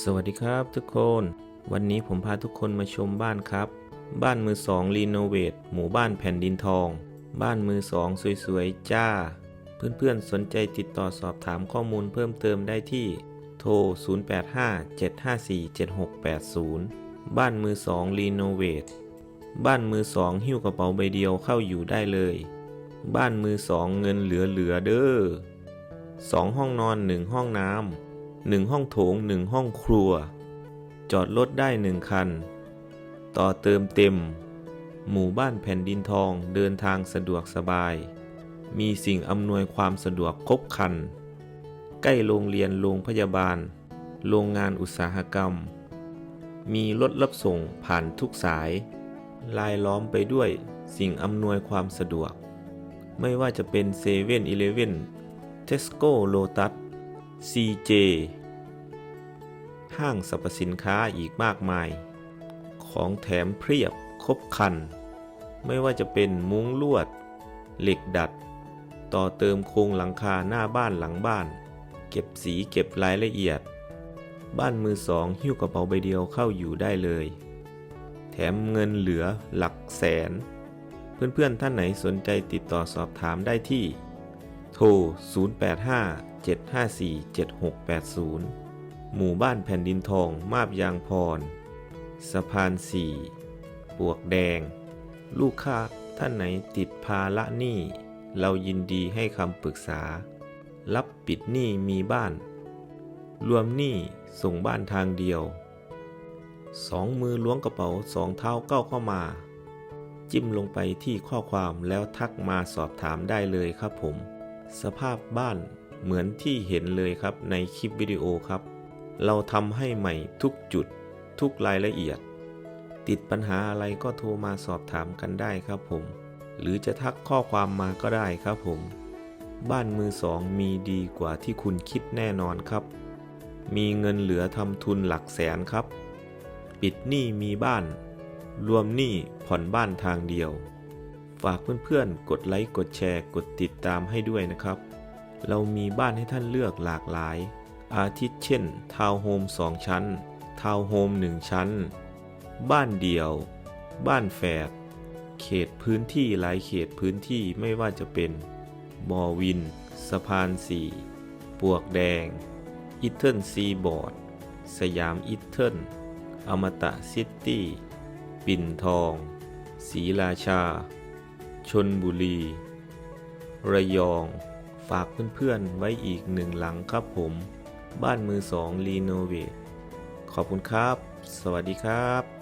สวัสดีครับทุกคน วันนี้ผมพาทุกคนมาชมบ้านครับ บ้านมือสองรีโนเวทหมู่บ้านแผ่นดินทอง บ้านมือสองสวยๆ จ้า เพื่อนๆ สนใจติดต่อสอบถามข้อมูลเพิ่มเติมได้ที่ โทร 0857547680 บ้านมือสองรีโนเวทบ้านมือสองหิ้วกระเป๋าใบเดียวเข้าอยู่ได้เลย บ้านมือสองเงินเหลือๆเด้อสองห้องนอนหนึ่งห้องน้ำ หนึ่งห้องโถงหนึ่งห้องครัว จอดรถได้หนึ่งคัน ต่อเติมเต็ม หมู่บ้านแผ่นดินทองเดินทางสะดวกสบาย มีสิ่งอำนวยความสะดวกครบครัน ใกล้โรงเรียนโรงพยาบาล โรงงานอุตสาหกรรม มีรถรับส่งผ่านทุกสาย ลายล้อมไปด้วยสิ่งอำนวยความสะดวก ไม่ว่าจะเป็นเซเว่นอีเลฟเว่นเทสโก้โลตัส CJ ห้างสรรพสินค้าอีกมากมาย ของแถมเพียบครบคัน ไม่ว่าจะเป็นมุ้งลวด เหล็กดัด ต่อเติมโครงหลังคาหน้าบ้านหลังบ้าน เก็บสีเก็บรายละเอียด บ้านมือสองหิ้วกระเป๋าใบเดียวเข้าอยู่ได้เลย แถมเงินเหลือหลักแสน เพื่อนๆท่านไหนสนใจติดต่อสอบถามได้ที่ โทร 7547680 หมู่บ้านแผ่นดินทองมาบยางพร สะพานสี่ปวกแดง ลูกค้าท่านไหนติดภาระหนี้ เรายินดีให้คำปรึกษา รับปิดหนี้มีบ้าน รวมหนี้ส่งบ้านทางเดียว สองมือล้วงกระเป๋าสองเท้าก้าวเข้ามา จิ้มลงไปที่ข้อความแล้วทักมาสอบถามได้เลยครับผม สภาพบ้าน เหมือนที่เห็นเลยครับในคลิปวิดีโอครับ เราทำให้ใหม่ทุกจุดทุกรายละเอียด ติดปัญหาอะไรก็โทรมาสอบถามกันได้ครับผม หรือจะทักข้อความมาก็ได้ครับผม บ้านมือสองมีดีกว่าที่คุณคิดแน่นอนครับ มีเงินเหลือทำทุนหลักแสนครับ ปิดหนี้มีบ้าน รวมหนี้ผ่อนบ้านทางเดียว ฝากเพื่อนๆ กดไลค์กดแชร์กดติดตามให้ด้วยนะครับ เรามีบ้านให้ท่านเลือกหลากหลาย อาทิเช่น ทาวน์โฮม 2 ชั้น ทาวน์โฮม 1 ชั้น บ้านเดี่ยว บ้านแฝด เขตพื้นที่หลายเขตพื้นที่ไม่ว่าจะเป็นบอวิน สะพานสี่ปวกแดง อิทเทิลซีบอร์ด สยามอิทเทิล อมตะซิตี้ ปิ่นทอง ศรีราชา ชนบุรี ระยอง ฝากเพื่อนๆ ไว้อีกหนึ่งหลังครับผม บ้านมือสองรีโนเวทขอบคุณครับ สวัสดีครับ